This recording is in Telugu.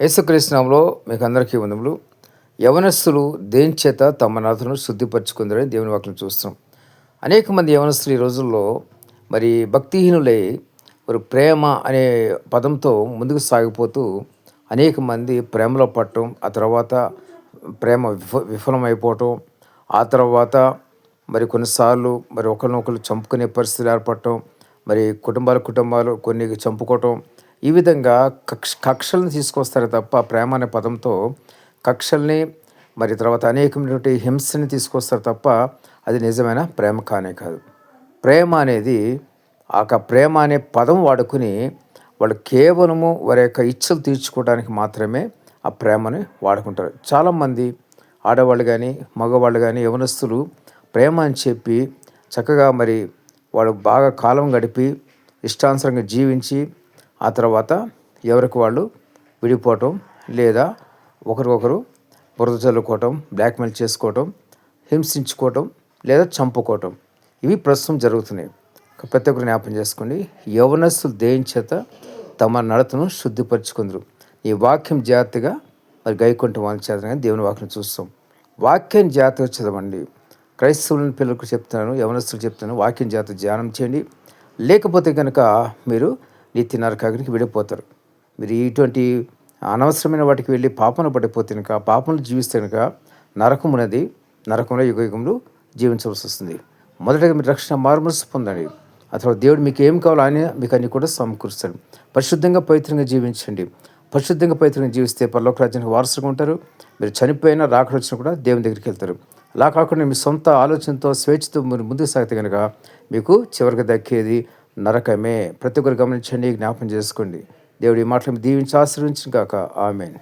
యేసుకృష్ణంలో మీకు అందరికీ వందములు. యవనస్తులు దేని చేత తమ నాథను శుద్ధిపరచుకుందరని దేవుని వాక్యం చూస్తున్నాం. అనేక మంది యవనస్తులు ఈ రోజుల్లో మరి భక్తిహీనులై మరి ప్రేమ అనే పదంతో ముందుకు సాగిపోతూ అనేక మంది ప్రేమలో పట్టడం ఆ తర్వాత ప్రేమ విఫ విఫలమైపోవటం ఆ తర్వాత మరి కొన్నిసార్లు మరి ఒకరినొకరు చంపుకునే పరిస్థితులు ఏర్పడటం మరి కుటుంబాల కుటుంబాలు కొన్ని చంపుకోవటం. ఈ విధంగా కక్ష కక్షలను తీసుకొస్తారు తప్ప ప్రేమ అనే పదంతో కక్షల్ని మరి తర్వాత అనేకమైనటువంటి హింసని తీసుకొస్తారు తప్ప అది నిజమైన ప్రేమ కానే కాదు. ప్రేమ అనేది ఆ ప్రేమ అనే పదం వాడుకుని వాళ్ళు కేవలము వారి యొక్క ఇచ్చలు తీర్చుకోవడానికి మాత్రమే ఆ ప్రేమని వాడుకుంటారు. చాలామంది ఆడవాళ్ళు కానీ మగవాళ్ళు కానీ యవనస్తులు ప్రేమ అని చెప్పి చక్కగా మరి వాళ్ళు బాగా కాలం గడిపి ఇష్టానుసరంగా జీవించి ఆ తర్వాత ఎవరికి వాళ్ళు విడిపోవటం లేదా ఒకరికొకరు బురద చల్లుకోవటం బ్లాక్మెయిల్ చేసుకోవటం హింసించుకోవటం లేదా చంపుకోవటం. ఇవి ప్రస్తుతం జరుగుతున్నాయి. ప్రతి ఒక్కరు జ్ఞాపం చేసుకోండి యవనస్తులు దేని చేత తమ నడతను శుద్ధిపరచుకుందరు? ఈ వాక్యం జాగ్రత్తగా మరి గైకుంఠం వాళ్ళ చేత దేవుని వాక్యం చూస్తాం. వాక్యం జాగ్రత్తగా చదవండి. క్రైస్తవులని పిల్లలకు చెప్తున్నాను యవనస్తులు చెప్తున్నాను వాక్యం జాత ధ్యానం చేయండి. లేకపోతే కనుక మీరు నిత్య నరకానికి విడిపోతారు. మీరు ఇటువంటి అనవసరమైన వాటికి వెళ్ళి పాపను పడిపోతే కనుక పాపను జీవిస్తే కనుక నరకమునది నరకంలో యుగ యుగంలో జీవించవలసి వస్తుంది. మొదటగా మీరు రక్షణ మార్మల్స్ పొందండి. అథవా దేవుడు మీకు ఏం కావాలో ఆయన మీకు అన్ని కూడా సమకూరుస్తాడు. పరిశుద్ధంగా పవిత్రంగా జీవించండి. పరిశుద్ధంగా పవిత్రంగా జీవిస్తే పరలోక రాజ్యానికి వారసుగా ఉంటారు. మీరు చనిపోయినా రాకడ వచ్చినా కూడా దేవుని దగ్గరికి వెళ్తారు. అలా కాకుండా మీ సొంత ఆలోచనతో స్వేచ్ఛతో మీరు ముందుకు సాగితే కనుక మీకు చివరికి దక్కేది నరకమే. ప్రతి ఒక్కరు గమనించండి జ్ఞాపం చేసుకోండి. దేవుడి మాటలు దీవించి ఆశ్రయించిన కాక ఆమెన్.